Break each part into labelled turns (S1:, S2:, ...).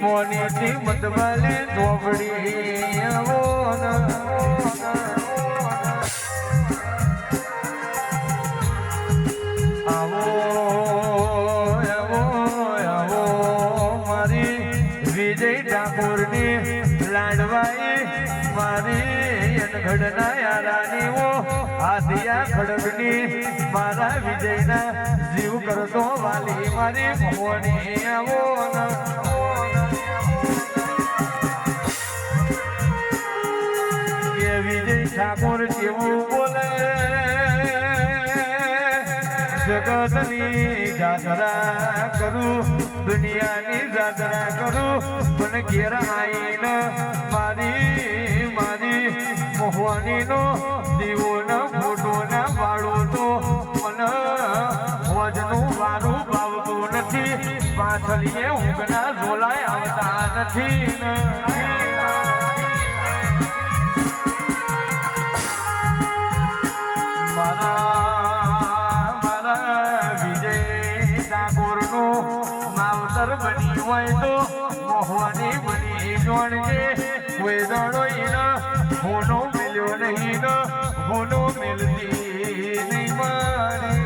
S1: મોની મતવાલે ધોબડી આવો વિજય ઠાકોરની લાડવાઈ મારી અનઘડના યારાની ઓ આદિયા ખડગની મારા વિજયના જીવ કરતો વાલી મારી ભગવાની આવો વિજય ઠાકોર જેવું બોલે? જગતની જાગરા કરું દુનિયાની જાત્રા કરું, પણ ઘેર આવીને મારી મારી મોહવાનીનો દીવો ન ફોટો ના વાળો તો મને વજનું મારું ભાવતું નથી. પાછળીએ ઊંઘના ઝોલાય આવતા નથી મારા મારા વિજય ઠાકોરનું માવતર બની હોય તો મોહવાની બની જોડજે કોઈ દડો ઈનો હોનો મિલતી નહીં મારી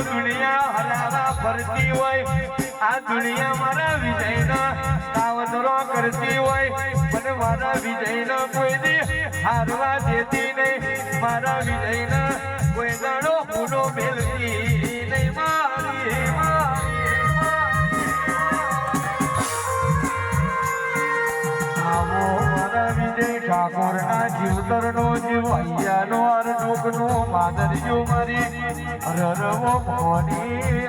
S1: દુનિયા આ દુનિયા મારા વિજયનો કાવતરો કરતી હોય. મારા વિજયનો કોઈ હારવા દેતી નહીં. મારા વિજયનો કોઈ દાડો પૂરો મેળવી નહીં. મારી આવો મારા વિજય ઠાકોરના જીવતરનો જીવ, અહીંયાનો અરડુકનો માદરજો મારી રરવો ભવાની